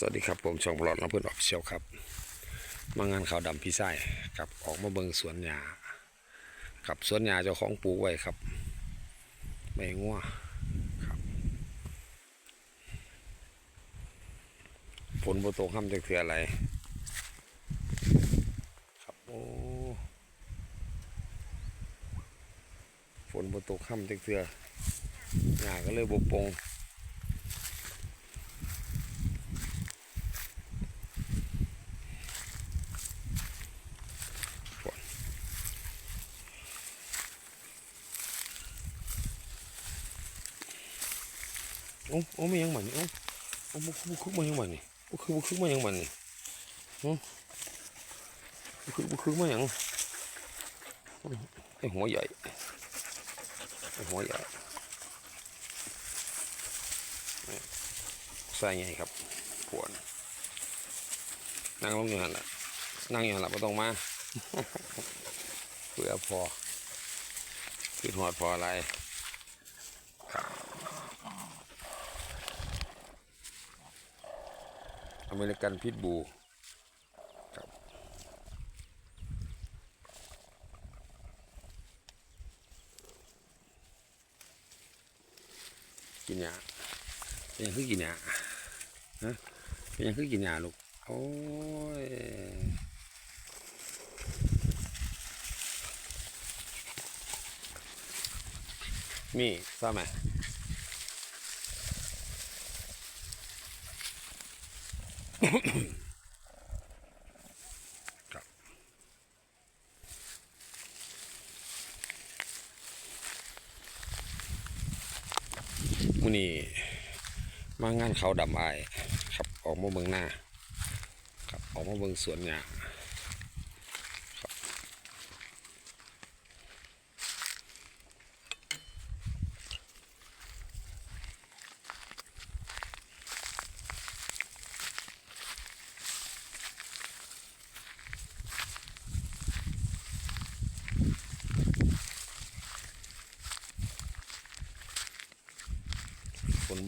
สวัสดีครับผมช่องปลอดน้ำเพื่อนออฟเชียวครับ มางานข่าวดำพี่ไส้ครับออกมาเบิงสวนหญ้าครับสวนหญ้าเจ้าของปลูกไว้ครับไม่งัวครับฝนโบ่ตกห้ำจะคืออะไร ครับโอ้ฝนโบ่ตกห้ำจะคือหญ้าก็เลยบปง โอ้โอ้ไม่ยังมันนี่โอ้โอ้บุกบุกคึกมายังมันนี่บุกคึกบุกคึกมายังมันนี่ฮะบุกคึกบุกคึกมายังไอหัวใหญ่ไอหัวใหญ่ใส่ไงครับปวดนั่งลงอยู่หันละนั่งอยู่หันละไม่ต้องมาเพื่อพอขึ้นหอดพออะไร เมริกันพิทบูครับกินยาเป็นยังคือกินยาฮะเป็นยังคือกินยาลูกโอ้ยมีทราบไหม มื่อนี้มางานเขาดำอายครับออกมาเมืองหน้าครับออกมาเมืองสวนหญ้าง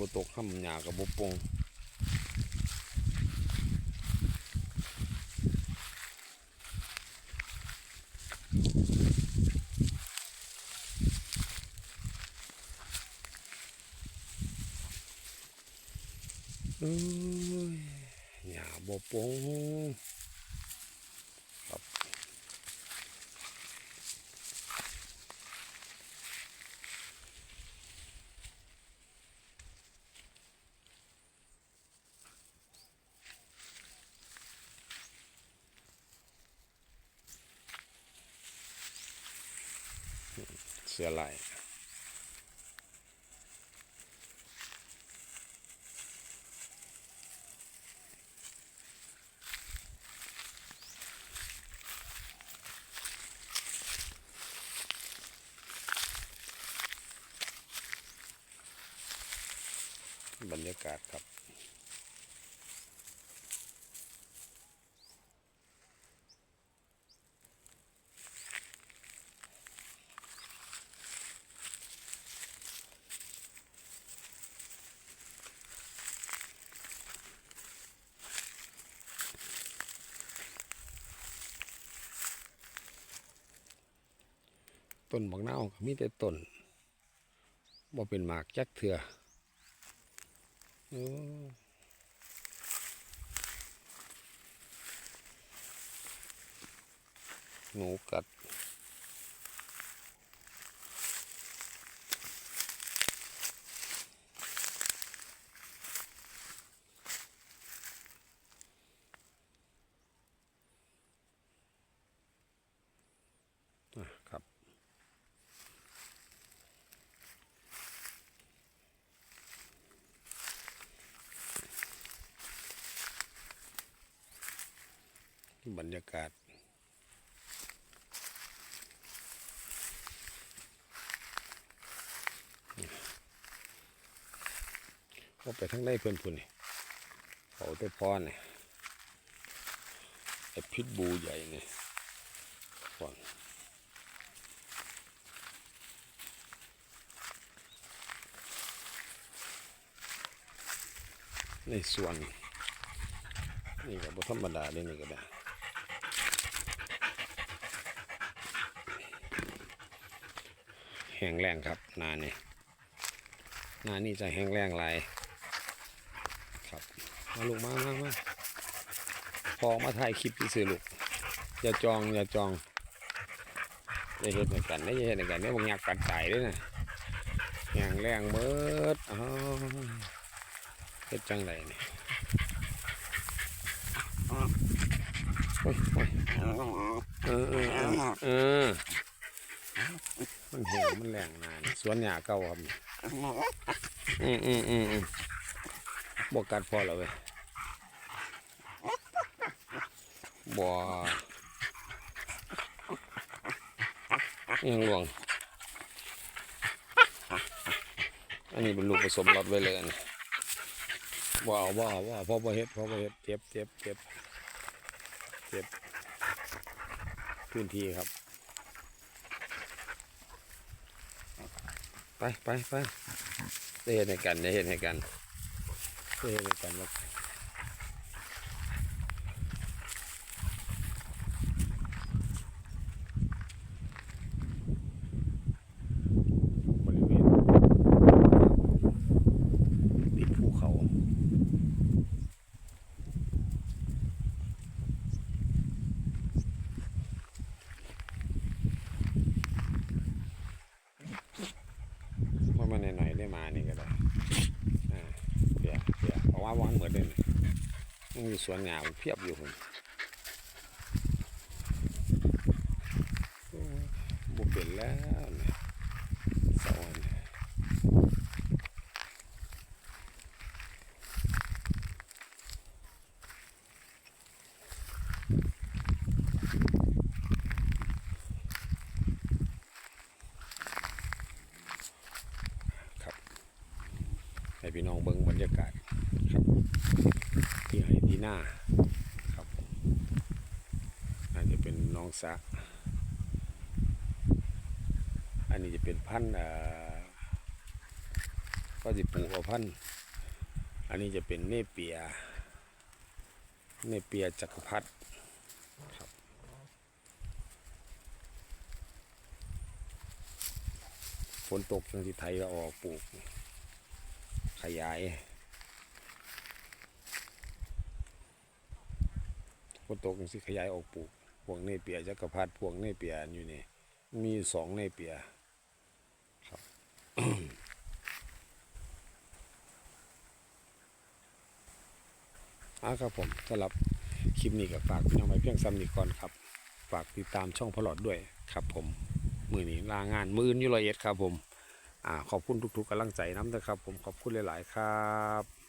บ่ตกห้ำหญ้ากับบ่ปงเอ้ยหญ้าบ่ปง สือลายบรรยากาศครับ ต้นบักนาวมีแต่ต้นบ่เป็นหมากจักเถื่อหนูกัดอะครับ บรรยากาศเขาไปทั้งได้เพื่อนพุ่นนี่เขาแต่พอนี่ไอพิษบูใหญ่นี่ก่อนในส่วนนี่ก็บธรรมดาเด้นี่ก็ได้ แห้งแรงครับนานี่นานี่จะแห้งแรงหลยครับมาลูกมามามาพอมาถ่ายคลิปที่ซื้อลูกอย่าจองอย่าจองอย่าเฮ็ดในกันได้อย่าเฮ็ดในกันเนี่ยบางอยากกัดตายด้วยนะแห้งแรงเบิดอ้าวเฮ็ดจังไดนี่โอ้ยโอ้ยเออเออเออ มันเหี่ยวมันแรงนานสวนหญ้าเก่าครับนี่อืมอืมอืมอืมบวกัดพอแล้วเว้ยบัวยังหลวง อันนี้เป็นลูกผสมรอดไว้เลยอันนี้บ่เอาบ่เอาบ่เอาพ่อบ่เฮ็ดพ่อบ่เฮ็ดเจ็บเจ็บเจ็บเก็บพื้นที่ครับ ไปไปไปได้เห็นให้กันได้เห็นให้กันได้เห็นให้กันว่าบริเวณติดภูเขา ว่ามันหน่อยๆได้มานี่ก็ได้อ่าเปียเปียเพราวาวันเหมือนเดิมมันมีสวนหญ้ามเพียบอยู่คนบุเป็นแล้วเนี่ยสวรรค์ให้พี่น้องเบิ่งบรรยากาศ ครับที่ให้ที่หน้าครับผมอันนี้เป็นน้องสะอันนี้จะเป็นพันธุ์ก็จะปลูกเอาพันธุ์อันนี้จะเป็นเนเปีย เนเปียจักรพรรดิครับฝนตกทางที่ไทยก็ออกปลูก ขยาย นตกจังสิขยายออกปลูกพวกเนเปียจักรพรรดิพวกเนเปียอยู่นี่มีสองเนเปียครับอะครับผมสำหรับคลิปนี้ก็ฝากพี่น้องไว้เพียงซ้ำนี้ก่อนครับ ฝากติดตามช่องพลอดด้วยครับผม มือนี้ลางานมืออื่นอยูร้อยเอ็ดครับผมอ่าขอบคุณทุกๆกำลังใจน้ำนะครับผมขอบคุณหลาย ๆ ครับ